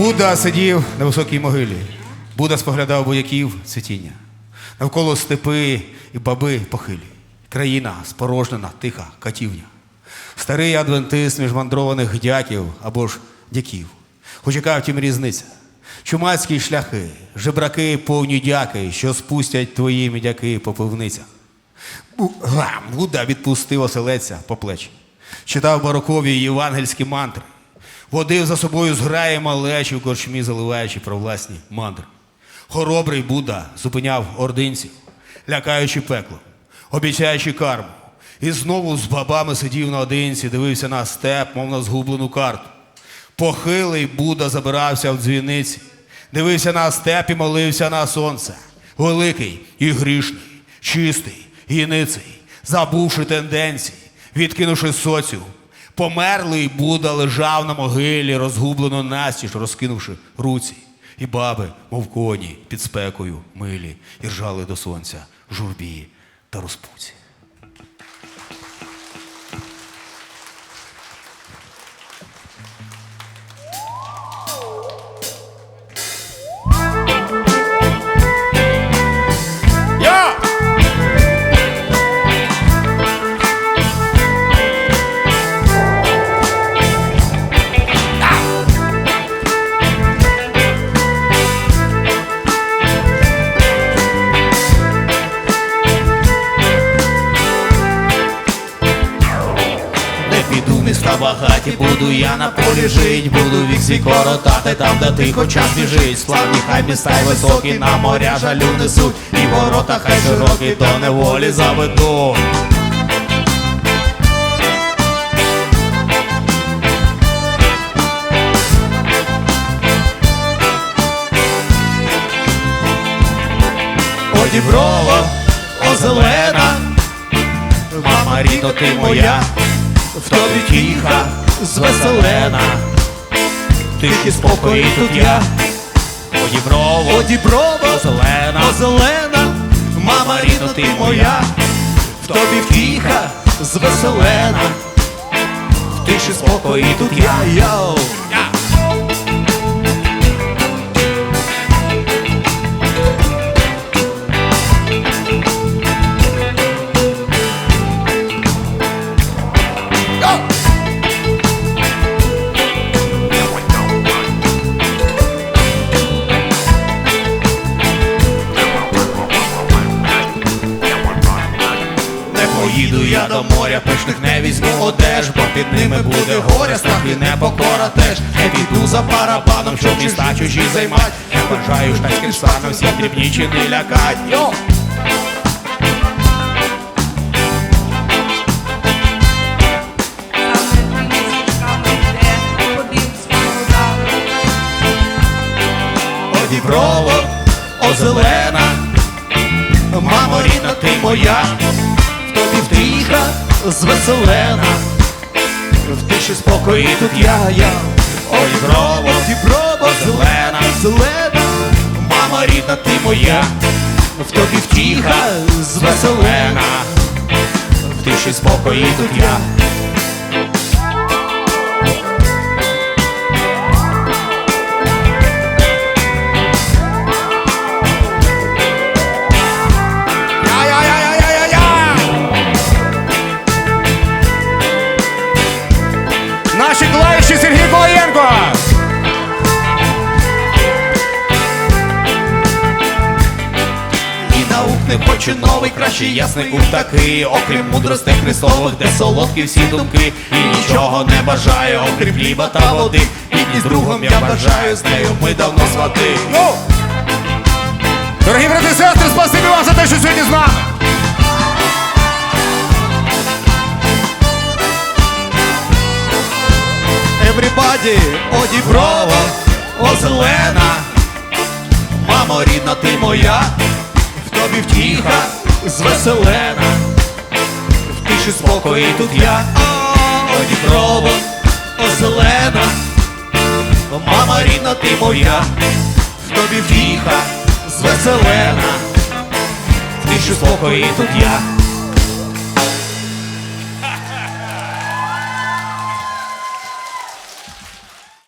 Будда сидів на високій могилі. Будда споглядав бояків цвітіння. Навколо степи і баби похилі. Країна спорожнена, тиха, катівня. Старий адвентист між мандрованих дяків або ж дяків. Хоч яка втім різниця. Чумацькі шляхи, жебраки повні дяки, що спустять твої мідяки по пивницях. Бу- Будда відпустив оселеця по плечі. Читав барокові євангельські мантри. Водив за собою зграє малечі в корчмі, заливаючи про власні мандри. Хоробрий Будда зупиняв ординців, лякаючи пекло, обіцяючи карму. І знову з бабами сидів наодинці, дивився на степ, мов на згублену карту. Похилий Будда забирався в дзвіниці, дивився на степ і молився на сонце. Великий і грішний, чистий і ниций, забувши тенденції, відкинувши соціум. Померлий Будда лежав на могилі, розгублено настіж, розкинувши руці. І баби, мов коні, під спекою милі, і ржали до сонця в журбі та розпуці. Багаті, буду я на полі жить, буду вік коротати там, де тихо час біжить. Славні хай міста й високі, на моря жалю несуть, і ворота хай широкі, до неволі заведуть. О, діброва, о зелена, мама рідно ти моя, в тобі тіха, звеселена, тихі спокої тут я, одіброва, одіброва, зелена, зелена, мама рідна, ти моя, в тобі втіха, звеселена, в тиші спокої тут я. йоу. Я до моря, пишних не візьму одеж, бо під ними буде горя, страх і непокора теж. Не піду за барабаном, щоб міста чужі займать. Не бажаю штатським станом всі дрібні чини лякать. Йо! Діброво, о зелена, мамо рідна ти моя, втиха, звеселена, в тиші спокої тут я, я, ой, брово, Діброва, о зелена, зелена, мама рідна ти моя, в тобі втіха, звеселена, в тиші спокої тут я. І не хочу новий, краще ясний ум такий, окрім мудростей Христових, де солодкі всі думки, і нічого не бажаю, окрім хліба та води. І з другом я бажаю, з нею ми давно свати. Дорогі брати і сестри, спасибі вам за те, що сьогодні з нами! everybody, о, Діброва, о зелена, мамо рідна ти моя, тобі втіха, звеселена, в тиші спокої тут я, одіброво, озелена, мама рідна ти моя, в тобі втіха, звеселена, в тиші спокої тут я.